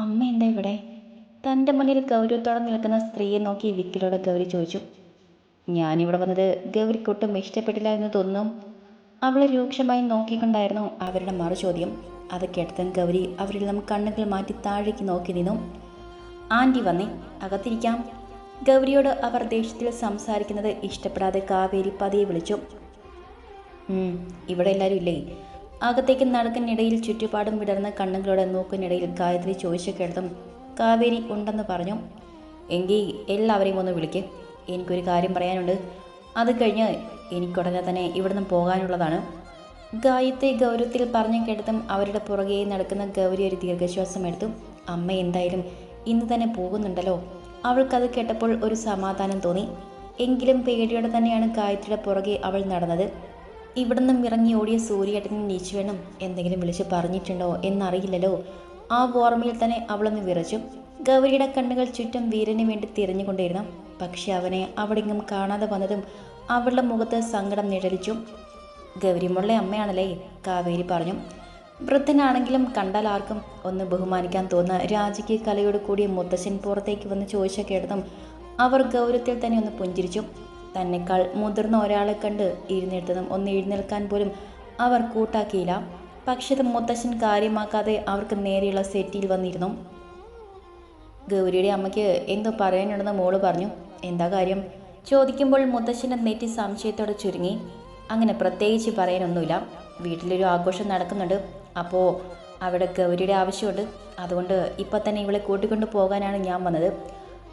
അമ്മ എന്താ ഇവിടെ? തന്റെ മുന്നിൽ ഗൗരവത്തോടെ നിൽക്കുന്ന സ്ത്രീയെ നോക്കി വിക്കിലോട് ഗൗരി ചോദിച്ചു ഞാനിവിടെ വന്നത് ഗൗരിക്കൊട്ടും ഇഷ്ടപ്പെട്ടില്ല എന്ന് തോന്നുന്നു. അവളെ രൂക്ഷമായി നോക്കിക്കൊണ്ടായിരുന്നു അവരുടെ മറു ചോദ്യം അത് കേട്ടതും ഗൗരി നിന്നും കണ്ണുകൾ മാറ്റി താഴേക്ക് നോക്കി നിന്നു. ആന്റി വന്നേ അകത്തിരിക്കാം. ഗൗരിയോട് അവർ ദേഷ്യത്തിൽ സംസാരിക്കുന്നത് ഇഷ്ടപ്പെടാതെ കാവേരി പതിയെ വിളിച്ചു ഇവിടെ എല്ലാവരും ഇല്ലേ? അകത്തേക്ക് നടക്കുന്നിടയിൽ ചുറ്റുപാടും വിടർന്ന കണ്ണുകളോടെ നോക്കുന്നിടയിൽ ഗായത്രി ചോദിച്ചു കേട്ടതും കാവേരി ഉണ്ടെന്ന് പറഞ്ഞു. എങ്കിൽ എല്ലാവരെയും ഒന്ന് വിളിക്ക്. എനിക്കൊരു കാര്യം പറയാനുണ്ട്. അത് കഴിഞ്ഞ് എനിക്കുടനെ തന്നെ ഇവിടുന്ന് പോകാനുള്ളതാണ്. ഗായത്രി ഗൗരവത്തിൽ പറഞ്ഞു കേട്ടതും അവരുടെ പുറകെ നടക്കുന്ന ഗൗരി ഒരു ദീർഘശ്വാസം എടുത്തു. അമ്മ എന്തായാലും ഇന്ന് തന്നെ പോകുന്നുണ്ടല്ലോ. അവൾക്കത് കേട്ടപ്പോൾ ഒരു സമാധാനം തോന്നി. എങ്കിലും പേടിയോടെ തന്നെയാണ് ഗായത്രിയുടെ പുറകെ അവൾ നടന്നത്. ഇവിടുന്ന് ഇറങ്ങി ഓടിയ സൂര്യേട്ടനും നീച്ചുവേണം എന്തെങ്കിലും വിളിച്ച് പറഞ്ഞിട്ടുണ്ടോ എന്നറിയില്ലല്ലോ. ആ ഓർമ്മയിൽ തന്നെ അവളൊന്ന് വിറച്ചു. ഗൗരിയുടെ കണ്ണുകൾ ചുറ്റും വീരന് വേണ്ടി തിരഞ്ഞുകൊണ്ടിരുന്നു. പക്ഷെ അവനെ അവിടെങ്ങും കാണാതെ വന്നതും അവളുടെ മുഖത്ത് സങ്കടം നിഴലിച്ചു. ഗൗരിമുള്ള അമ്മയാണല്ലേ കാവേരി പറഞ്ഞു. വൃദ്ധനാണെങ്കിലും കണ്ടാൽ ആർക്കും ഒന്ന് ബഹുമാനിക്കാൻ തോന്നുന്ന രാജിക്ക് കലയോട് കൂടിയ മുത്തശ്ശൻ പുറത്തേക്ക് വന്ന് ചോദിച്ച കേട്ടതും അവർ ഗൗരവത്തിൽ തന്നെ ഒന്ന് പുഞ്ചിരിച്ചു. തന്നെക്കാൾ മുതിർന്ന ഒരാളെ കണ്ട് ഇരുന്നിടത്തതും ഒന്ന് എഴുന്നേൽക്കാൻ പോലും അവർ കൂട്ടാക്കിയില്ല. പക്ഷേ ഇത് മുത്തശ്ശൻ കാര്യമാക്കാതെ അവർക്ക് നേരെയുള്ള സെറ്റിൽ വന്നിരുന്നു. ഗൗരിയുടെ അമ്മയ്ക്ക് എന്തോ പറയാനുണ്ടെന്ന് മോൾ പറഞ്ഞു. എന്താ കാര്യം? ചോദിക്കുമ്പോൾ മുത്തശ്ശന്റെ നെറ്റി സംശയത്തോടെ ചുരുങ്ങി. അങ്ങനെ പ്രത്യേകിച്ച് പറയാനൊന്നുമില്ല. വീട്ടിലൊരു ആഘോഷം നടക്കുന്നുണ്ട്. അപ്പോൾ അവിടെ ഗൗരിയുടെ ആവശ്യമുണ്ട്. അതുകൊണ്ട് ഇപ്പം തന്നെ ഇവളെ കൂട്ടിക്കൊണ്ട് പോകാനാണ് ഞാൻ വന്നത്.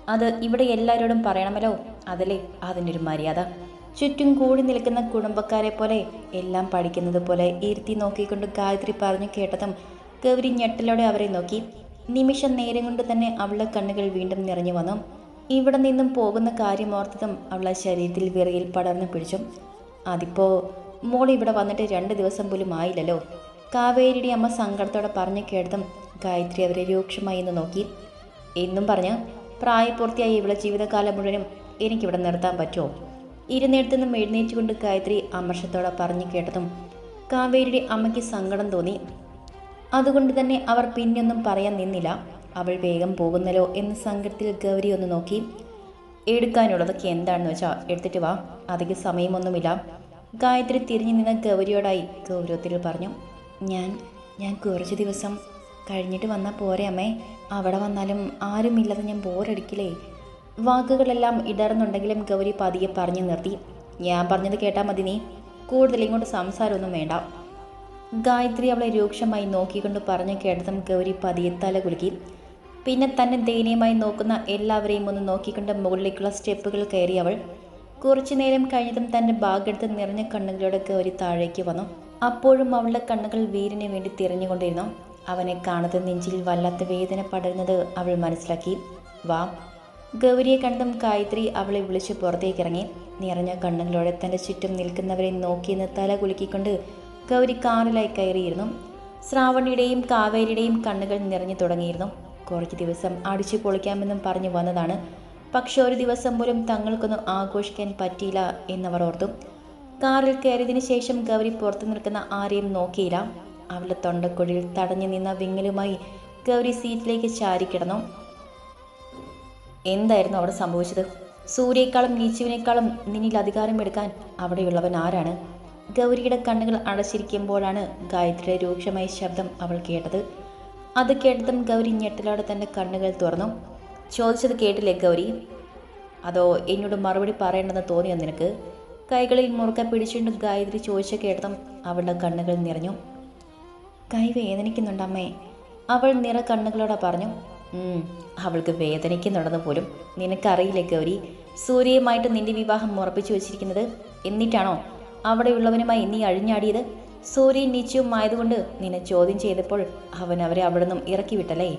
അത് ഇവിടെ എല്ലാവരോടും പറയണമല്ലോ. അതല്ലേ? അതിന്റെ ഒരു മര്യാദ. ചുറ്റും കൂടി നിൽക്കുന്ന കുടുംബക്കാരെ പോലെ എല്ലാം പഠിക്കുന്നത് പോലെ ഇരുത്തി നോക്കിക്കൊണ്ട് ഗായത്രി പറഞ്ഞു കേട്ടതും ഗൗരി ഞെട്ടലോടെ അവരെ നോക്കി. നിമിഷം നേരം കൊണ്ട് തന്നെ അവളുടെ കണ്ണുകൾ വീണ്ടും നിറഞ്ഞു വന്നു. ഇവിടെ നിന്നും പോകുന്ന കാര്യം ഓർത്തതും അവളെ ശരീരത്തിൽ വിറയിൽ പടർന്നു പിടിച്ചു. അതിപ്പോ മോൾ ഇവിടെ വന്നിട്ട് രണ്ട് ദിവസം പോലും ആയില്ലല്ലോ? കാവേരിയുടെ അമ്മ സങ്കടത്തോടെ പറഞ്ഞു കേട്ടതും ഗായത്രി അവരെ രൂക്ഷമായി എന്ന് നോക്കി. എന്നും പറഞ്ഞ് പ്രായപൂർത്തിയായി ഇവിടെ ജീവിതകാലം മുഴുവനും എനിക്കിവിടെ നിർത്താൻ പറ്റുമോ? ഇരുന്നിടത്തു നിന്നും എഴുന്നേറ്റുകൊണ്ട് ഗായത്രി അമർഷത്തോടെ പറഞ്ഞു കേട്ടതും കാവേരിയുടെ അമ്മയ്ക്ക് സങ്കടം തോന്നി. അതുകൊണ്ട് തന്നെ അവർ പിന്നൊന്നും പറയാൻ നിന്നില്ല. അവൾ വേഗം പോകുന്നല്ലോ എന്ന് സങ്കടത്തിൽ ഗൗരി ഒന്ന് നോക്കി. എടുക്കാനുള്ളതൊക്കെ എന്താണെന്ന് വെച്ചാൽ എടുത്തിട്ട് വാ. അധിക സമയമൊന്നുമില്ല. ഗായത്രി തിരിഞ്ഞു നിന്ന ഗൗരിയോടായി ഗൗരവത്തിൽ പറഞ്ഞു ഞാൻ ഞാൻ കുറച്ച് ദിവസം കഴിഞ്ഞിട്ട് വന്നാൽ പോരെ അമ്മേ. അവിടെ വന്നാലും ആരുമില്ലാതെ ഞാൻ ബോറടിക്കില്ലേ? വാക്കുകളെല്ലാം ഇടർന്നുണ്ടെങ്കിലും ഗൗരി പതിയെ പറഞ്ഞു നിർത്തി. ഞാൻ പറഞ്ഞത് കേട്ടാൽ മതി നീ. കൂടുതൽ ഇങ്ങോട്ട് സംസാരമൊന്നും വേണ്ട. ഗായത്രി അവളെ രൂക്ഷമായി നോക്കിക്കൊണ്ട് പറഞ്ഞു കേട്ടതും ഗൗരി പതിയെ തല കുലുക്കി. പിന്നെ തന്നെ ദയനീയമായി നോക്കുന്ന എല്ലാവരെയും ഒന്ന് നോക്കിക്കൊണ്ട് മുകളിലേക്കുള്ള സ്റ്റെപ്പുകൾ കയറി അവൾ. കുറച്ചു നേരം കഴിഞ്ഞതും തന്റെ ബാഗെടുത്ത് നിറഞ്ഞ കണ്ണുകളോടെ ഗൗരി താഴേക്ക് വന്നു. അപ്പോഴും അവളുടെ കണ്ണുകൾ വീരിന് വേണ്ടി തിരഞ്ഞുകൊണ്ടിരുന്നു. അവനെ കാണാതെ നെഞ്ചിൽ വല്ലാത്ത വേദന പടരുന്നത് അവൾ മനസ്സിലാക്കി. വാ. ഗൗരിയെ കണ്ടതും ഗായത്രി അവളെ വിളിച്ച് പുറത്തേക്ക് ഇറങ്ങി. നിറഞ്ഞ കണ്ണുകളോടെ തന്റെ ചുറ്റും നിൽക്കുന്നവരെ നോക്കിയെന്ന് തല കുലുക്കിക്കൊണ്ട് ഗൗരി കാറിലായി കയറിയിരുന്നു. ശ്രാവണിയുടെയും കാവേരിയുടെയും കണ്ണുകൾ നിറഞ്ഞു തുടങ്ങിയിരുന്നു. കുറച്ച് ദിവസം അടിച്ചു പൊളിക്കാമെന്നും പറഞ്ഞു വന്നതാണ്. പക്ഷെ ഒരു ദിവസം പോലും തങ്ങൾക്കൊന്നും ആഘോഷിക്കാൻ പറ്റിയില്ല എന്നവർ ഓർത്തു. കാറിൽ കയറിയതിനു ശേഷം ഗൗരി പുറത്തു നിൽക്കുന്ന ആരെയും നോക്കിയില്ല. അവളുടെ തൊണ്ടക്കുഴിയിൽ തടഞ്ഞു നിന്ന വിങ്ങലുമായി ഗൗരി സീറ്റിലേക്ക് ചാരിക്കിടന്നു എന്തായിരുന്നു അവിടെ സംഭവിച്ചത്? സൂര്യയെക്കാളും നീച്ചുവിനേക്കാളും നിന്നിൽ അധികാരം എടുക്കാൻ അവിടെയുള്ളവൻ ആരാണ്? ഗൗരിയുടെ കണ്ണുകൾ അടച്ചിരിക്കുമ്പോഴാണ് ഗായത്രിയുടെ രൂക്ഷമായ ശബ്ദം അവൾ കേട്ടത്. അത് കേട്ടതും ഗൗരി ഞെട്ടലോടെ തന്റെ കണ്ണുകൾ തുറന്നു. ചോദിച്ചത് കേട്ടില്ലേ ഗൗരി? അതോ എന്നോട് മറുപടി പറയണമെന്ന് തോന്നിയോ നിനക്ക്? കൈകളിൽ മുറുക്ക പിടിച്ചുകൊണ്ട് ഗായത്രി ചോദിച്ച കേട്ടതും അവളുടെ കണ്ണുകൾ നിറഞ്ഞു. കൈ വേദനിക്കുന്നുണ്ട് അമ്മേ അവൾ നിറ കണ്ണുകളോടെ പറഞ്ഞു "ഉം, അവൾക്ക് വേദനിക്കുന്നുണ്ടെന്ന് പോലും നിനക്കറിയില്ല ഗൗരി? സൂര്യയുമായിട്ട് നിന്റെ വിവാഹം ഉറപ്പിച്ചു വെച്ചിരിക്കുന്നത് എന്നിട്ടാണോ? അവിടെയുള്ളവനുമായി നീ അഴിഞ്ഞാടിയത്? സൂര്യൻ നിശ്ചയമായതുകൊണ്ട് നിന്നെ ചോദ്യം ചെയ്തപ്പോൾ അവൻ അവരെ അവിടെ നിന്നും ഇറക്കി വിട്ടല്ലേ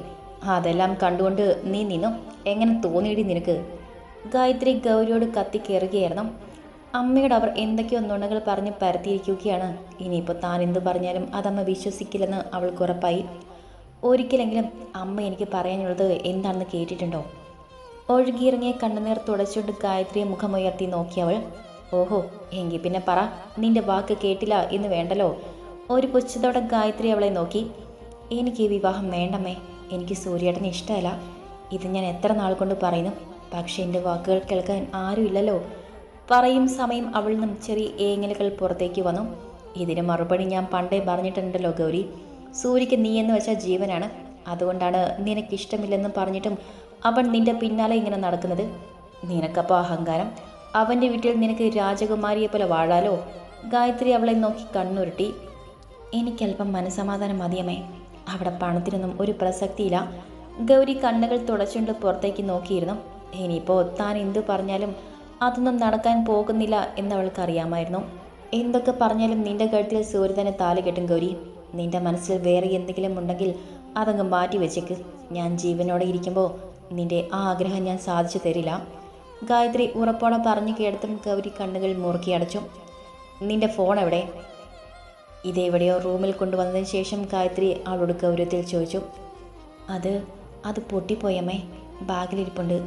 അതെല്ലാം കണ്ടുകൊണ്ട് നീ നിന്നു. എങ്ങനെ തോന്നിയിടി നിനക്ക്? ഗായത്രി ഗൗരിയോട് കത്തിക്കേറുകയായിരുന്നു അമ്മയോട് അവർ എന്തൊക്കെയോ നുണകൾ പറഞ്ഞ് പരത്തിയിരിക്കുകയാണ്. ഇനിയിപ്പോൾ താൻ എന്തു പറഞ്ഞാലും അതമ്മ വിശ്വസിക്കില്ലെന്ന് അവൾക്ക് ഉറപ്പായി. ഒരിക്കലെങ്കിലും അമ്മ എനിക്ക് പറയാനുള്ളത് എന്താണെന്ന് കേട്ടിട്ടുണ്ടോ? ഒഴുകിയിറങ്ങിയ കണ്ണുനീർ തുടച്ചുകൊണ്ട് ഗായത്രിയെ മുഖമുയർത്തി നോക്കിയവൾ ഓഹോ എങ്കിൽ പിന്നെ പറ നിന്റെ വാക്ക് കേട്ടില്ല എന്ന് വേണ്ടല്ലോ? ഒരു പുച്ഛത്തോടെ ഗായത്രി അവളെ നോക്കി. എനിക്ക് ഈ വിവാഹം വേണ്ടമ്മേ. എനിക്ക് സൂര്യേട്ടനെ ഇഷ്ടമല്ല. ഇത് ഞാൻ എത്ര നാൾ കൊണ്ട് പറയുന്നു. പക്ഷേ എന്റെ വാക്കുകൾ കേൾക്കാൻ ആരുമില്ലല്ലോ. പറയും സമയം അവൾ നിന്നും ചെറിയ ഏങ്ങലുകൾ പുറത്തേക്ക് വന്നു. ഇതിന് മറുപടി ഞാൻ പണ്ടേ പറഞ്ഞിട്ടുണ്ടല്ലോ ഗൗരി. സൂര്യക്ക് നീ എന്ന് വെച്ചാൽ ജീവനാണ്. അതുകൊണ്ടാണ് നിനക്കിഷ്ടമില്ലെന്ന് പറഞ്ഞിട്ടും അവൻ നിന്റെ പിന്നാലെ ഇങ്ങനെ നടക്കുന്നത്. നിനക്കപ്പോൾ അഹങ്കാരം? അവന്റെ വീട്ടിൽ നിനക്ക് രാജകുമാരിയെ പോലെ വാഴാലോ? ഗായത്രി അവളെ നോക്കി കണ്ണുരുട്ടി. എനിക്കല്പം മനസമാധാനം മതിയമേ അവിടെ പണത്തിനൊന്നും ഒരു പ്രസക്തിയില്ല. ഗൗരി കണ്ണുകൾ തുടച്ചുകൊണ്ട് പുറത്തേക്ക് നോക്കിയിരുന്നു. ഇനിയിപ്പോൾ താൻ എന്തു പറഞ്ഞാലും അതൊന്നും നടക്കാൻ പോകുന്നില്ല എന്ന് അവൾക്കറിയാമായിരുന്നു എന്തൊക്കെ പറഞ്ഞാലും നിന്റെ കഴുത്തിൽ സൂര്യതനെ താലി കെട്ടും ഗൗരി. നിന്റെ മനസ്സിൽ വേറെ എന്തെങ്കിലും ഉണ്ടെങ്കിൽ അതങ്ങ് മാറ്റി വെച്ചേക്ക്. ഞാൻ ജീവനോടെ ഇരിക്കുമ്പോൾ നിന്റെ ആ ആഗ്രഹം ഞാൻ സാധിച്ചു തരില്ല. ഗായത്രി ഉറപ്പോടെ പറഞ്ഞു കേട്ടതും ഗൗരി കണ്ണുകൾ മുറുക്കി അടച്ചു. നിന്റെ ഫോൺ എവിടെ? ഇതെവിടെയോ റൂമിൽ കൊണ്ടുവന്നതിന് ശേഷം ഗായത്രി അവളോട് ഗൗരവത്തിൽ ചോദിച്ചു. അത് അത് പൊട്ടിപ്പോയമ്മേ ബാഗിലിരിപ്പുണ്ട്.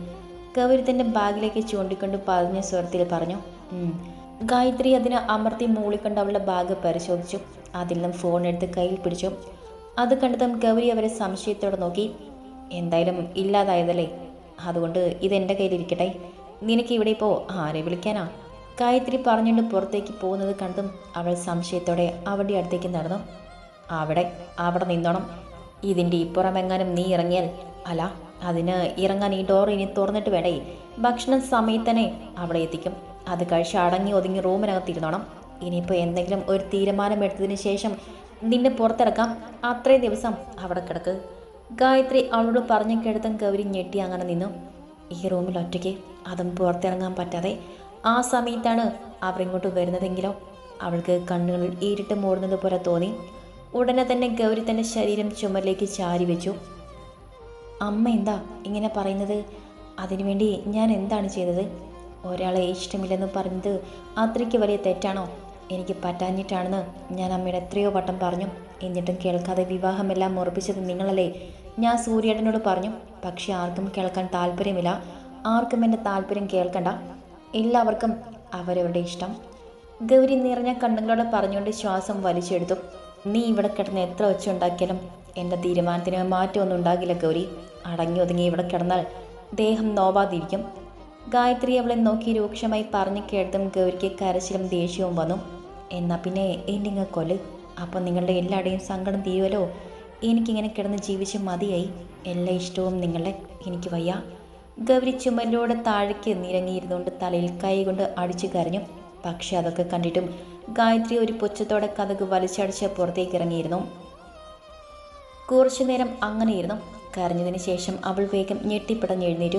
ഗൗരി തന്റെ ബാഗിലേക്ക് ചൂണ്ടിക്കൊണ്ട് പതിഞ്ഞ സ്വരത്തിൽ പറഞ്ഞു ഗായത്രി അതിന് അമർത്തി മൂളിക്കൊണ്ട് അവളുടെ ബാഗ് പരിശോധിച്ചു. അതിൽ നിന്നും ഫോൺ എടുത്ത് കയ്യിൽ പിടിച്ചു. അത് കണ്ടതും ഗൗരി അവരെ സംശയത്തോടെ നോക്കി. എന്തായാലും ഇല്ലാതായതല്ലേ? അതുകൊണ്ട് ഇതെന്റെ കയ്യിലിരിക്കട്ടെ. നിനക്ക് ഇവിടെ ഇപ്പോൾ ആരെ വിളിക്കാനാ? ഗായത്രി പറഞ്ഞുകൊണ്ട് പുറത്തേക്ക് പോകുന്നത് കണ്ടതും അവൾ സംശയത്തോടെ അവളുടെ അടുത്തേക്ക് നടന്നു. അവിടെ അവിടെ നിന്നോണം. ഇതിന്റെ ഇപ്പുറമെങ്ങാനും നീ ഇറങ്ങിയാൽ അല്ല അതിന് ഇറങ്ങാൻ ഈ ഡോർ ഇനി തുറന്നിട്ട് വേണ്ടേ? ഭക്ഷണം സമയത്തന്നെ അവിടെ എത്തിക്കും. അത് കഴിച്ച് അടങ്ങി ഒതുങ്ങി റൂമിനകത്തിരുന്നോണം. ഇനിയിപ്പോൾ എന്തെങ്കിലും ഒരു തീരുമാനം എടുത്തതിന് ശേഷം നിന്നെ പുറത്തിറക്കാം. അത്രയും ദിവസം അവിടെ കിടക്ക്. ഗായത്രി അവളോട് പറഞ്ഞു കേടുത്തം ഗൗരി ഞെട്ടി അങ്ങനെ നിന്നു. ഈ റൂമിൽ ഒറ്റയ്ക്ക് അതും പുറത്തിറങ്ങാൻ പറ്റാതെ ആ സമയത്താണ് അവരിങ്ങോട്ട് വരുന്നതെങ്കിലോ? അവൾക്ക് കണ്ണുകളിൽ ഈരിട്ട് മൂടുന്നത് പോലെ തോന്നി. ഉടനെ തന്നെ ഗൗരി തന്റെ ശരീരം ചുമരിലേക്ക് ചാരി വെച്ചു. അമ്മ എന്താ ഇങ്ങനെ പറയുന്നത്? അതിനുവേണ്ടി ഞാൻ എന്താണ് ചെയ്തത്? ഒരാളെ ഇഷ്ടമില്ലെന്ന് പറഞ്ഞത് അത്രയ്ക്ക് വലിയ തെറ്റാണോ? എനിക്ക് പറ്റാഞ്ഞിട്ടാണെന്ന് ഞാൻ അമ്മയുടെ എത്രയോ വട്ടം പറഞ്ഞു. എന്നിട്ടും കേൾക്കാതെ വിവാഹമെല്ലാം ഉറപ്പിച്ചത് നിങ്ങളല്ലേ? ഞാൻ സൂര്യേട്ടനോട് പറഞ്ഞു പക്ഷെ ആർക്കും കേൾക്കാൻ താല്പര്യമില്ല. ആർക്കും എന്റെ താല്പര്യം കേൾക്കണ്ട. എല്ലാവർക്കും അവരവരുടെ ഇഷ്ടം. ഗൗരി നിറഞ്ഞ കണ്ണുകളോടെ പറഞ്ഞുകൊണ്ട് ശ്വാസം വലിച്ചെടുത്തു. നീ ഇവിടെ കിടന്ന് എത്ര വെച്ചുണ്ടാക്കിയാലും എന്റെ തീരുമാനത്തിന് മാറ്റമൊന്നും ഉണ്ടാകില്ല ഗൗരി. അടങ്ങി ഒതുങ്ങി ഇവിടെ കിടന്നാൽ ദേഹം നോവാതിരിക്കും. ഗായത്രി അവളെ നോക്കി രൂക്ഷമായി പറഞ്ഞു കേട്ടും ഗൗരിക്ക് കരച്ചിലും ദേഷ്യവും വന്നു. എന്നാൽ പിന്നെ എന്നിങ്ങ കൊല്ല്. അപ്പം നിങ്ങളുടെ എല്ലാവരുടെയും സങ്കടം തീരുമല്ലോ എനിക്കിങ്ങനെ കിടന്ന് ജീവിച്ച് മതിയായി. എല്ലാ ഇഷ്ടവും നിങ്ങളുടെ എനിക്ക് വയ്യ. ഗൗരി ചുമലിലൂടെ താഴേക്ക് നിരങ്ങിയിരുന്നുകൊണ്ട് തലയിൽ കൈ കൊണ്ട് അടിച്ചു കരഞ്ഞു. പക്ഷെ അതൊക്കെ കണ്ടിട്ടും ഗായത്രി ഒരു പുച്ഛത്തോടെ കഥക് വലിച്ചടിച്ച് പുറത്തേക്ക് ഇറങ്ങിയിരുന്നു. കുറച്ചു നേരം അങ്ങനെയിരുന്നു. കരഞ്ഞതിന് ശേഷം അവൾ വേഗം ഞെട്ടിപ്പിടഞ്ഞെഴുന്നേറ്റു.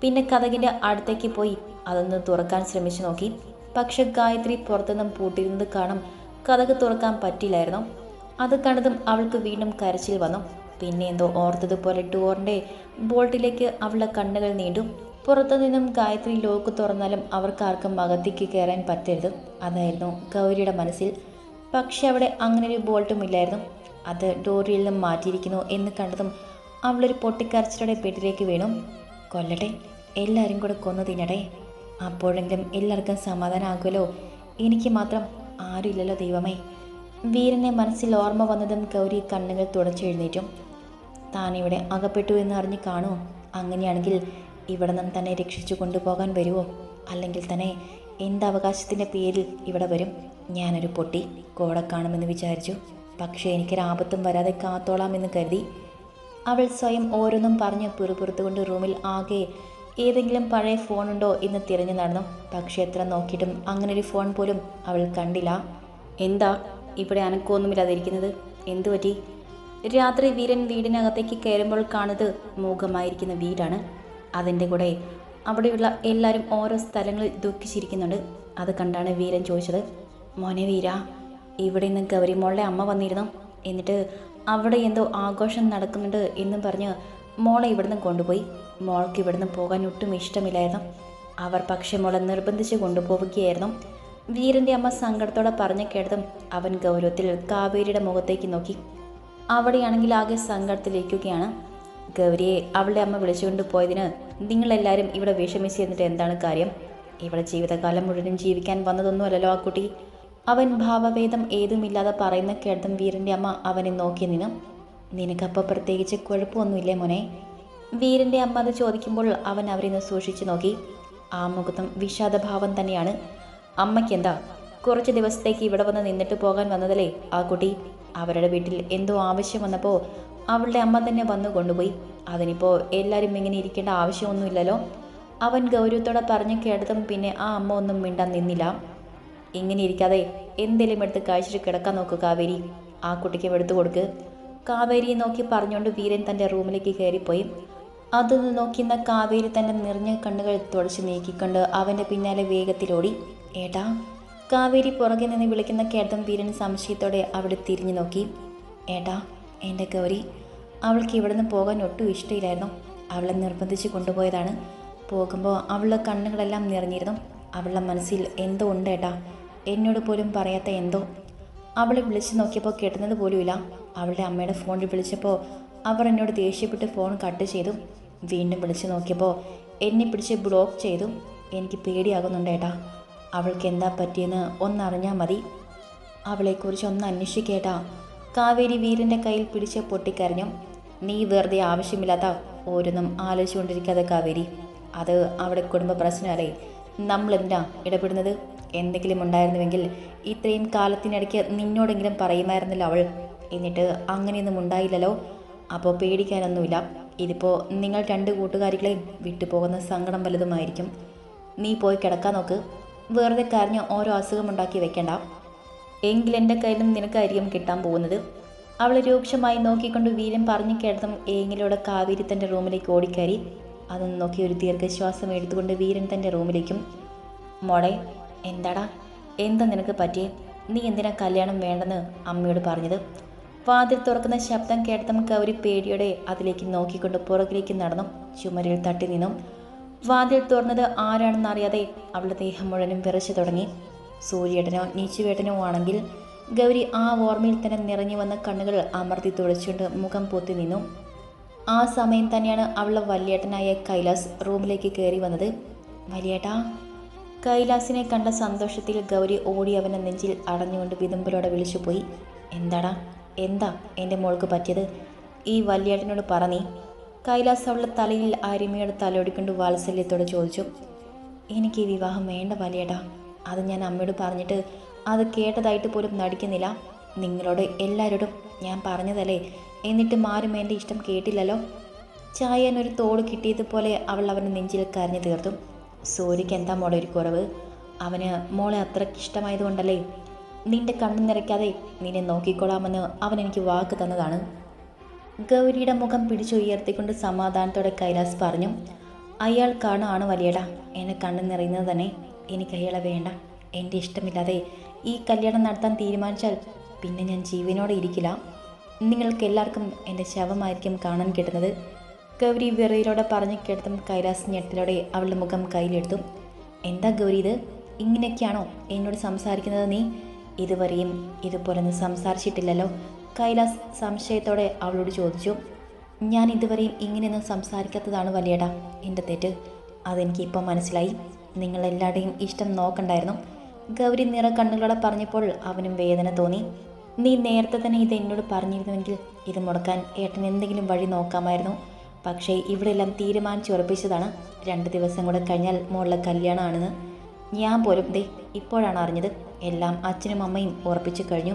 പിന്നെ കഥകിന്റെ അടുത്തേക്ക് പോയി. അതൊന്ന് തുറക്കാൻ ശ്രമിച്ചു നോക്കി. പക്ഷെ ഗായത്രി പുറത്തുനിന്നും പൂട്ടിയിരുന്നത് കാണും കഥക് തുറക്കാൻ പറ്റില്ലായിരുന്നു. അത് കണ്ടതും അവൾക്ക് വീണ്ടും കരച്ചിൽ വന്നു. പിന്നെ എന്തോ ഓർത്തതുപോലെ ഡോറിന്റെ ബോൾട്ടിലേക്ക് അവളുടെ കണ്ണുകൾ നീണ്ടു. പുറത്തു നിന്നും ഗായത്രി ലോക്ക് തുറന്നാലും അവർക്കാർക്കും അകത്തേക്ക് കയറാൻ പറ്റരുത്. അതായിരുന്നു ഗൗരിയുടെ മനസ്സിൽ. പക്ഷെ അവിടെ അങ്ങനെ ഒരു ബോൾട്ടും ഇല്ലായിരുന്നു. അത് ഡോറിയിൽ നിന്നും മാറ്റിയിരിക്കുന്നു എന്ന് കണ്ടതും അവളൊരു പൊട്ടിക്കരച്ചിലൂടെ പെട്ടിലേക്ക് വീണു. കൊല്ലട്ടെ എല്ലാവരും കൂടെ കൊന്നു തിന്നട്ടെ. അപ്പോഴെങ്കിലും എല്ലാവർക്കും സമാധാനമാകുമല്ലോ എനിക്ക് മാത്രം ആരുമില്ലല്ലോ ദൈവമേ. വീരനെ മനസ്സിൽ ഓർമ്മ വന്നതും ഗൗരി കണ്ണുകൾ തുടച്ചെഴുന്നേറ്റും താൻ ഇവിടെ അകപ്പെട്ടു എന്ന് അറിഞ്ഞ് കാണുമോ അങ്ങനെയാണെങ്കിൽ ഇവിടെ നിന്ന് തന്നെ രക്ഷിച്ചു കൊണ്ടുപോകാൻ വരുമോ അല്ലെങ്കിൽ തന്നെ എന്തവകാശത്തിന്റെ പേരിൽ ഇവിടെ വരും? ഞാനൊരു പൊട്ടി കോടെ കാണുമെന്ന് വിചാരിച്ചു. പക്ഷേ എനിക്കൊരാപത്തും വരാതെ കാത്തോളാമെന്ന് കരുതി. അവൾ സ്വയം ഓരോന്നും പറഞ്ഞ് പിറുപിറുത്തുകൊണ്ട് റൂമിൽ ആകെ ഏതെങ്കിലും പഴയ ഫോണുണ്ടോ എന്ന് തിരഞ്ഞു നടന്നു. പക്ഷേ എത്ര നോക്കിയിട്ടും അങ്ങനെ ഒരു ഫോൺ പോലും അവൾ കണ്ടില്ല. എന്താ ഇവിടെ അനക്കമൊന്നുമില്ലാതിരിക്കുന്നത്? എന്തു പറ്റി? രാത്രി വീരൻ വീടിനകത്തേക്ക് കയറുമ്പോൾ കാണുന്നത് മൂകമായിരിക്കുന്ന വീടാണ്. അതിന്റെ കൂടെ അവിടെയുള്ള എല്ലാവരും ഓരോ സ്ഥലങ്ങളിൽ ദുഃഖിച്ചിരിക്കുന്നുണ്ട്. അത് കണ്ടാണ് വീരൻ ചോദിച്ചത് മോനെ വീര ഇവിടെ നിന്ന് ഗൗരിമോളുടെ അമ്മ വന്നിരുന്നു. എന്നിട്ട് അവിടെ എന്തോ ആഘോഷം നടക്കുന്നുണ്ട് എന്നും പറഞ്ഞ് മോളെ ഇവിടുന്ന് കൊണ്ടുപോയി. മോൾക്ക് ഇവിടുന്ന് പോകാൻ ഒട്ടും ഇഷ്ടമില്ലായിരുന്നു. അവർ പക്ഷെ മോളെ നിർബന്ധിച്ച് കൊണ്ടുപോവുകയായിരുന്നു. വീരന്റെ അമ്മ സങ്കടത്തോടെ പറഞ്ഞു കേട്ടതും അവൻ ഗൗരവത്തിൽ കാവേരിയുടെ മുഖത്തേക്ക് നോക്കി. അവിടെയാണെങ്കിൽ ആകെ സങ്കടത്തിലിരിക്കുകയാണ്. ഗൗരിയെ അവളുടെ അമ്മ വിളിച്ചുകൊണ്ട് പോയതിന് നിങ്ങളെല്ലാവരും ഇവിടെ വിഷമിച്ച് എന്നിട്ട് എന്താണ് കാര്യം? ഇവിടെ ജീവിതകാലം മുഴുവനും ജീവിക്കാൻ വന്നതൊന്നുമല്ലല്ലോ ആ കുട്ടി. അവൻ ഭാവഭേദം ഏതുമില്ലാതെ പറയുന്ന കേട്ടതും വീരന്റെ അമ്മ അവനെ നോക്കി നിന്നു. നിനക്കപ്പോൾ പ്രത്യേകിച്ച് കുഴപ്പമൊന്നുമില്ലേ മോനെ? വീരന്റെ അമ്മ അത് ചോദിക്കുമ്പോൾ അവൻ അവരെ നിന്ന് സൂക്ഷിച്ചു നോക്കി. ആ മുഖത്തും വിഷാദഭാവം തന്നെയാണ്. അമ്മയ്ക്കെന്താ കുറച്ച് ദിവസത്തേക്ക് ഇവിടെ വന്ന് നിന്നിട്ട് പോകാൻ വന്നതല്ലേ ആ കുട്ടി? അവരുടെ വീട്ടിൽ എന്തോ ആവശ്യം വന്നപ്പോൾ അവളുടെ അമ്മ തന്നെ വന്നു കൊണ്ടുപോയി. അതിനിപ്പോൾ എല്ലാവരും ഇങ്ങനെ ഇരിക്കേണ്ട ആവശ്യമൊന്നുമില്ലല്ലോ. അവൻ ഗൗരവത്തോടെ പറഞ്ഞു കേട്ടതും പിന്നെ ആ അമ്മ ഒന്നും മിണ്ടാൻ നിന്നില്ല. ഇങ്ങനെ ഇരിക്കാതെ എന്തെങ്കിലും എടുത്ത് കഴിച്ചിട്ട് കിടക്കാൻ നോക്ക് കാവേരി. ആ കുട്ടിക്ക് എടുത്തു കൊടുക്ക്. കാവേരിയെ നോക്കി പറഞ്ഞുകൊണ്ട് വീരൻ തന്റെ റൂമിലേക്ക് കയറിപ്പോയി. അത് നോക്കിയിരുന്ന കാവേരി തന്റെ നിറഞ്ഞ കണ്ണുകൾ തുടച്ച് നീക്കിക്കൊണ്ട് അവന്റെ പിന്നാലെ വേഗത്തിലോടി ഏട്ടാ കാവേരി പുറകെ നിന്ന് വിളിക്കുന്ന കേട്ടം വീരൻ സംശയത്തോടെ അവിടെ തിരിഞ്ഞു നോക്കി. ഏട്ടാ എന്റെ ഗൗരി അവൾക്ക് ഇവിടുന്ന് പോകാൻ ഒട്ടും ഇഷ്ടമില്ലായിരുന്നു. അവളെ നിർബന്ധിച്ച് കൊണ്ടുപോയതാണ്. പോകുമ്പോൾ അവളുടെ കണ്ണുകളെല്ലാം നിറഞ്ഞിരുന്നു. അവളുടെ മനസ്സിൽ എന്തോ ഉണ്ട് ഏട്ടാ. എന്നോട് പോലും പറയാത്ത എന്തോ. അവളെ വിളിച്ചു നോക്കിയപ്പോൾ കിട്ടുന്നത് പോലുമില്ല. അവളുടെ അമ്മയുടെ ഫോണിൽ വിളിച്ചപ്പോൾ അവർ എന്നോട് ദേഷ്യപ്പെട്ട് ഫോൺ കട്ട് ചെയ്തു. വീണ്ടും വിളിച്ചു നോക്കിയപ്പോൾ എന്നെ പിടിച്ച് ബ്ലോക്ക് ചെയ്തു. എനിക്ക് പേടിയാകുന്നുണ്ട് ഏട്ടാ. അവൾക്ക് എന്താ പറ്റിയെന്ന് ഒന്നറിഞ്ഞാൽ മതി. അവളെക്കുറിച്ച് ഒന്ന് അന്വേഷിക്കേട്ടാ കാവേരി വീരന്റെ കയ്യിൽ പിടിച്ച് പൊട്ടിക്കരഞ്ഞു. നീ വെറുതെ ആവശ്യമില്ലാത്ത ഓരോന്നും ആലോചിച്ചുകൊണ്ടിരിക്കാതെ കാവേരി. അത് അവിടെ കുടുംബ പ്രശ്നമല്ലേ? നമ്മളെന്തിനാ ഇടപെടുന്നത്? എന്തെങ്കിലും ഉണ്ടായിരുന്നുവെങ്കിൽ ഇത്രയും കാലത്തിനിടയ്ക്ക് നിന്നോടെങ്കിലും പറയുമായിരുന്നല്ലോ അവൾ. എന്നിട്ട് അങ്ങനെയൊന്നും ഉണ്ടായില്ലല്ലോ. അപ്പോൾ പേടിക്കാനൊന്നുമില്ല. ഇതിപ്പോൾ നിങ്ങൾ രണ്ട് കൂട്ടുകാരികളെയും വിട്ടുപോകുന്ന സങ്കടം വലുതുമായിരിക്കും. നീ പോയി കിടക്കാൻ നോക്ക്. വെറുതെ കരഞ്ഞ് ഓരോ അസുഖമുണ്ടാക്കി വെക്കണ്ട. എങ്കിൽ എന്റെ കയ്യിലും നിനക്കായിരിക്കും കിട്ടാൻ പോകുന്നത്. അവൾ രൂക്ഷമായി നോക്കിക്കൊണ്ട് വീരൻ പറഞ്ഞു കേട്ടതും ഏങ്ങിലൂടെ കാവേരി തന്റെ റൂമിലേക്ക് ഓടിക്കയറി. അതൊന്ന് നോക്കി ഒരു ദീർഘശ്വാസം എടുത്തുകൊണ്ട് വീരൻ തന്റെ റൂമിലേക്കും മോളെ എന്താടാ? എന്താ നിനക്ക് പറ്റിയേ? നീ എന്തിനാ കല്യാണം വേണ്ടെന്ന് അമ്മയോട് പറഞ്ഞത്? വാതിൽ തുറക്കുന്ന ശബ്ദം കേട്ടതും ഗൗരി പേടിയോടെ അതിലേക്ക് നോക്കിക്കൊണ്ട് പുറകിലേക്ക് നടന്നു ചുമരിൽ തട്ടി നിന്നു. വാതിൽ തുറന്നത് ആരാണെന്നറിയാതെ അവളുടെ ദേഹം മുഴുവനും വിറച്ചു തുടങ്ങി. സൂര്യേട്ടനോ നീച്ചുവേട്ടനോ ആണെങ്കിൽ ഗൗരി ആ ഓർമ്മയിൽ തന്നെ നിറഞ്ഞു വന്ന കണ്ണുകൾ അമർത്തി തുളച്ചുകൊണ്ട് മുഖം പൊത്തി നിന്നു. ആ സമയം തന്നെയാണ് അവളുടെ വലിയേട്ടനായ കൈലാസ് റൂമിലേക്ക് കയറി വന്നത്. വലിയേട്ടാ കൈലാസിനെ കണ്ട സന്തോഷത്തിൽ ഗൗരി ഓടി അവനെ നെഞ്ചിൽ അടഞ്ഞുകൊണ്ട് വിതുമ്പലോടെ വിളിച്ചുപോയി. എന്താടാ? എന്താ എന്റെ മോൾക്ക് പറ്റിയത്? ഈ വല്യേട്ടനോട് പറഞ്ഞേ കൈലാസ് അവളുടെ തലയിൽ അരിമയുടെ തലോടിക്കൊണ്ട് വാത്സല്യത്തോടെ ചോദിച്ചു. എനിക്ക് ഈ വിവാഹം വേണ്ട വലിയേട്ടാ. അത് ഞാൻ അമ്മയോട് പറഞ്ഞിട്ട് അത് കേട്ടതായിട്ട് പോലും നടിക്കുന്നില്ല. നിങ്ങളോട് എല്ലാവരോടും ഞാൻ പറഞ്ഞതല്ലേ. എന്നിട്ട് ആരും എന്റെ ഇഷ്ടം കേട്ടില്ലല്ലോ. ചായൻ ഒരു തോട് കിട്ടിയതുപോലെ അവൾ അവന്റെ നെഞ്ചിൽ കരഞ്ഞു തീർത്തു. സൂര്യക്ക് എന്താ മോളെ ഒരു കുറവ്? അവന് മോളെ അത്രയ്ക്ക് ഇഷ്ടമായതുകൊണ്ടല്ലേ? നിന്റെ കണ്ണു നിറയ്ക്കാതെ നിന്നെ നോക്കിക്കൊള്ളാമെന്ന് അവൻ എനിക്ക് വാക്ക് തന്നതാണ്. ഗൗരിയുടെ മുഖം പിടിച്ചുയർത്തിക്കൊണ്ട് സമാധാനത്തോടെ കൈലാസ് പറഞ്ഞു അയാൾ കാണാണ് വലിയട. എന്നെ കണ്ണു നിറയുന്നത് തന്നെ എനിക്ക് അയാളെ വേണ്ട. എന്റെ ഇഷ്ടമില്ലാതെ ഈ കല്യാണം നടത്താൻ തീരുമാനിച്ചാൽ പിന്നെ ഞാൻ ജീവനോടെ ഇരിക്കില്ല. നിങ്ങൾക്ക് എല്ലാവർക്കും എന്റെ ശവമായിരിക്കും കാണാൻ കിട്ടുന്നത്. ഗൗരി വിറയിലൂടെ പറഞ്ഞു കേട്ടതും കൈലാസ് ഞെട്ടലോടെ അവളുടെ മുഖം കയ്യിലെടുത്തു. എന്താ ഗൗരി ഇത്? ഇങ്ങനെയൊക്കെയാണോ എന്നോട് സംസാരിക്കുന്നത് നീ? ഇതുവരെയും ഇതുപോലൊന്നും സംസാരിച്ചിട്ടില്ലല്ലോ. കൈലാസ് സംശയത്തോടെ അവളോട് ചോദിച്ചു. ഞാൻ ഇതുവരെയും ഇങ്ങനെയൊന്നും സംസാരിക്കാത്തതാണ് വലിയടാ എന്റെ തെറ്റ്. അതെനിക്ക് ഇപ്പം മനസ്സിലായി. നിങ്ങളെല്ലാവരുടെയും ഇഷ്ടം നോക്കണ്ടായിരുന്നു. ഗൗരി നിറ കണ്ണുകളോടെ പറഞ്ഞപ്പോൾ അവനും വേദന തോന്നി. നീ നേരത്തെ തന്നെ ഇത് എന്നോട് പറഞ്ഞിരുന്നുവെങ്കിൽ ഇത് മുടക്കാൻ ഏട്ടൻ എന്തെങ്കിലും വഴി നോക്കാമായിരുന്നു. പക്ഷേ ഇവിടെയെല്ലാം തീരുമാനിച്ചുറപ്പിച്ചതാണ്. രണ്ട് ദിവസം കൂടെ കഴിഞ്ഞാൽ മോളുടെ കല്യാണമാണെന്ന് ഞാൻ പോലും ദേ ഇപ്പോഴാണ് അറിഞ്ഞത്. എല്ലാം അച്ഛനും അമ്മയും ഉറപ്പിച്ചു കഴിഞ്ഞു.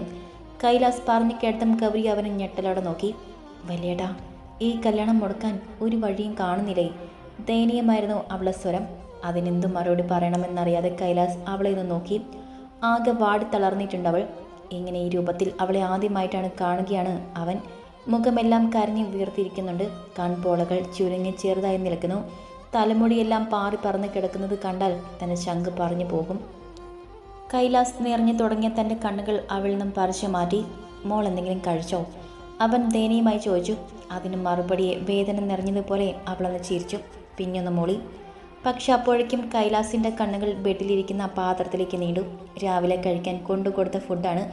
കൈലാസ് പറഞ്ഞു കേട്ടതും കവരി അവനെ ഞെട്ടലോടെ നോക്കി. വലിയടാ ഈ കല്യാണം മുടക്കാൻ ഒരു വഴിയും കാണുന്നില്ലേ? ദയനീയമായിരുന്നു അവളെ സ്വരം. അതിനെന്തും മറുപടി പറയണമെന്നറിയാതെ കൈലാസ് അവളെ ഒന്ന് നോക്കി. ആകെ വാടി തളർന്നിട്ടുണ്ട് അവൾ. ഇങ്ങനെ ഈ രൂപത്തിൽ അവളെ ആദ്യമായിട്ടാണ് കാണുകയാണ് അവൻ. മുഖമെല്ലാം കരഞ്ഞു വീർത്തിരിക്കുന്നുണ്ട്. കൺപോളകൾ ചുരുങ്ങി ചെറുതായി നിൽക്കുന്നു. തലമുടിയെല്ലാം പാറി പറന്ന് കിടക്കുന്നത് കണ്ടാൽ തന്റെ ശങ്ക് പറഞ്ഞു പോകും. കൈലാസ് നിറഞ്ഞു തുടങ്ങിയ തന്റെ കണ്ണുകൾ അവളിൽ നിന്നും പറിച്ചു മാറ്റി മോൾ എന്തെങ്കിലും കഴിച്ചോ? അവൻ ദയനീയമായി ചോദിച്ചു. അതിന് മറുപടിയെ വേദന നിറഞ്ഞതുപോലെ അവളൊന്ന് ചിരിച്ചു. പിന്നൊന്ന് മൂളി. പക്ഷെ അപ്പോഴേക്കും കൈലാസിന്റെ കണ്ണുകൾ ബെഡിലിരിക്കുന്ന പാത്രത്തിലേക്ക് നീണ്ടു. രാവിലെ കഴിക്കാൻ കൊണ്ടുകൊടുത്ത ഫുഡാണ്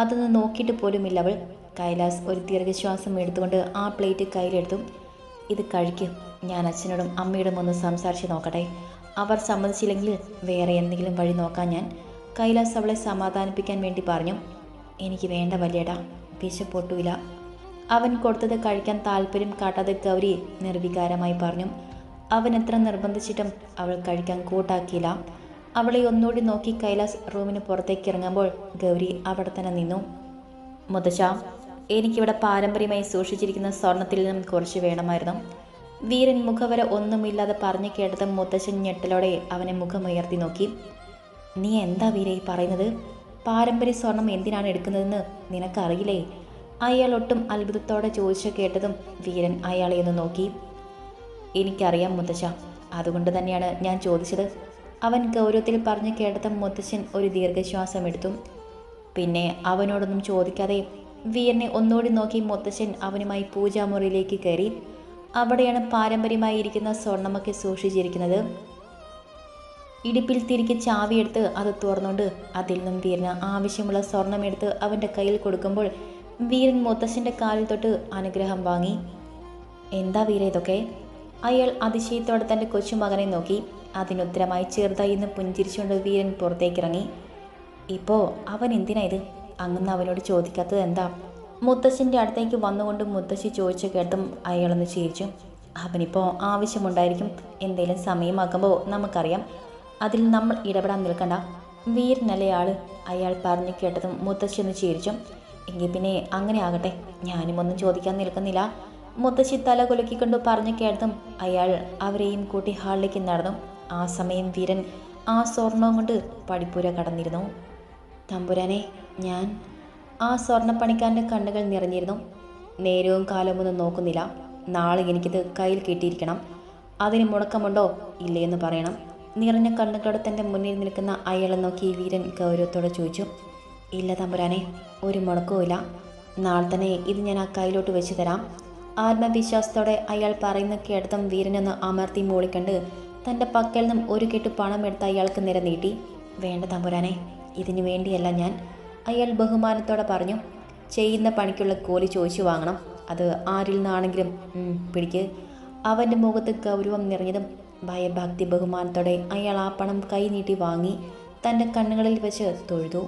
അതൊന്ന് നോക്കിയിട്ട് പോലുമില്ല അവൾ. കൈലാസ് ഒരു ദീർഘശ്വാസം എടുത്തുകൊണ്ട് ആ പ്ലേറ്റ് കയ്യിലെടുത്തു ഇത് കഴിക്കും ഞാൻ അച്ഛനോടും അമ്മയോടും ഒന്ന് സംസാരിച്ച് നോക്കട്ടെ. അവർ സമ്മതിച്ചില്ലെങ്കിൽ വേറെ എന്തെങ്കിലും വഴി നോക്കാൻ ഞാൻ. കൈലാസ് അവളെ സമാധാനിപ്പിക്കാൻ വേണ്ടി പറഞ്ഞു എനിക്ക് വേണ്ട വലിയടാ വിശപ്പൊട്ടൂല അവൻ കൊടുത്തത് കഴിക്കാൻ താല്പര്യം കാട്ടാതെ ഗൗരി നിർവികാരമായി പറഞ്ഞു അവൻ എത്ര നിർബന്ധിച്ചിട്ടും അവൾ കഴിക്കാൻ കൂട്ടാക്കിയില്ല. അവളെ ഒന്നുകൂടി നോക്കി കൈലാസ് റൂമിന് പുറത്തേക്ക് ഇറങ്ങുമ്പോൾ ഗൗരി അവിടെ തന്നെ നിന്നു. മുതശ്ശ എനിക്കിവിടെ പാരമ്പര്യമായി സൂക്ഷിച്ചിരിക്കുന്ന സ്വർണത്തിൽ നിന്നും കുറച്ച് വേണമായിരുന്നു. വീരൻ മുഖവര ഒന്നുമില്ലാതെ പറഞ്ഞു കേട്ടത് മുത്തശ്ശൻ ഞെട്ടലോടെ അവനെ മുഖമുയർത്തി നോക്കി. നീ എന്താ വീരേ പറയുന്നത്? പാരമ്പര്യ സ്വർണം എന്തിനാണ് എടുക്കുന്നതെന്ന് നിനക്കറിയില്ലേ? അയാൾ ഒട്ടും അത്ഭുതത്തോടെ ചോദിച്ചു കേട്ടതും വീരൻ അയാളെ ഒന്ന് നോക്കി. എനിക്കറിയാം മുത്തശ്ശ അതുകൊണ്ട് തന്നെയാണ് ഞാൻ ചോദിച്ചത്. അവൻ ഗൗരവത്തിൽ പറഞ്ഞു കേട്ടതും മുത്തശ്ശൻ ഒരു ദീർഘശ്വാസം എടുത്തു പിന്നെ അവനോടൊന്നും ചോദിക്കാതെ വീരനെ ഒന്നോടി നോക്കി മുത്തച്ഛൻ അവനുമായി പൂജാമുറിയിലേക്ക് കയറി. അവിടെയാണ് പാരമ്പര്യമായി ഇരിക്കുന്ന സ്വർണമൊക്കെ സൂക്ഷിച്ചിരിക്കുന്നത്. ഇടുപ്പിൽ തിരികെ ചാവിയെടുത്ത് അത് തുറന്നുകൊണ്ട് അതിൽ നിന്നും വീരന് ആവശ്യമുള്ള സ്വർണമെടുത്ത് അവന്റെ കയ്യിൽ കൊടുക്കുമ്പോൾ വീരൻ മുത്തശ്ശന്റെ കാലിൽ തൊട്ട് അനുഗ്രഹം വാങ്ങി. എന്താ വീര ഇതൊക്കെ? അയാൾ അതിശയത്തോടെ തന്റെ കൊച്ചുമകനെ നോക്കി. അതിനുത്തരമായി ചെറുതായി നിന്ന് പുഞ്ചിരിച്ചുകൊണ്ട് വീരൻ പുറത്തേക്കിറങ്ങി. ഇപ്പോൾ അവൻ എന്തിനാ ഇത്? അങ്ങനെ അവനോട് ചോദിക്കാത്തത് എന്താ? മുത്തശ്ശന്റെ അടുത്തേക്ക് വന്നുകൊണ്ട് മുത്തശ്ശി ചോദിച്ച കേട്ടും അയാളൊന്ന് ചിരിച്ചു. അവനിപ്പോൾ ആവശ്യമുണ്ടായിരിക്കും. എന്തെങ്കിലും സമയമാകുമ്പോൾ നമുക്കറിയാം. അതിൽ നമ്മൾ ഇടപെടാൻ നിൽക്കണ്ട. വീരനല്ലേ അയാൾ പറഞ്ഞു കേട്ടതും മുത്തശ്ശി ഒന്ന് ചിരിച്ചു. എങ്കിൽ പിന്നെ അങ്ങനെ ആകട്ടെ. ഞാനും ഒന്നും ചോദിക്കാൻ നിൽക്കുന്നില്ല. മുത്തശ്ശി തല കുലുക്കിക്കൊണ്ട് പറഞ്ഞു കേട്ടതും അയാൾ അവരെയും കൂട്ടി ഹാളിലേക്ക് നടന്നു. ആ സമയം വീരൻ ആ സ്വർണവും കൊണ്ട് പടിപ്പുര കടന്നിരുന്നു. തമ്പുരാനെ ഞാൻ ആ സ്വർണപ്പണിക്കാരന്റെ കണ്ണുകൾ നിറഞ്ഞിരുന്നു. നേരവും കാലമൊന്നും നോക്കുന്നില്ല. നാളെ എനിക്കിത് കയ്യിൽ കിട്ടിയിരിക്കണം. അതിന് മുടക്കമുണ്ടോ? ഇല്ലയെന്ന് പറയണം. നിറഞ്ഞ കണ്ണുകളോട് തന്റെ മുന്നിൽ നിൽക്കുന്ന അയാളെ നോക്കി വീരൻ ഗൗരവത്തോടെ ചോദിച്ചു ഇല്ല തമ്പുരാനെ ഒരു മുടക്കവും ഇല്ല. നാളെ തന്നെ ഇത് ഞാൻ ആ കയ്യിലോട്ട് വെച്ച് തരാം. ആത്മവിശ്വാസത്തോടെ അയാൾ പറയുന്ന കേട്ടതും വീരനൊന്ന് അമർത്തി മൂളിക്കണ്ട് തന്റെ പക്കൽ നിന്നും ഒരു കെട്ട് പണം എടുത്ത് അയാൾക്ക് നിര നീട്ടി. വേണ്ട തമ്പുരാനെ ഇതിനു വേണ്ടിയല്ല ഞാൻ. അയാൾ ബഹുമാനത്തോടെ പറഞ്ഞു ചെയ്യുന്ന പണിക്കുള്ള കൂലി ചോദിച്ചു വാങ്ങണം. അത് ആരിൽ നിന്നാണെങ്കിലും പിടിക്ക്. അവന്റെ മുഖത്ത് ഗൗരവം നിറഞ്ഞതും ഭയഭക്തി ബഹുമാനത്തോടെ അയാൾ ആ പണം കൈ നീട്ടി വാങ്ങി തന്റെ കണ്ണുകളിൽ വെച്ച് തൊഴുതു.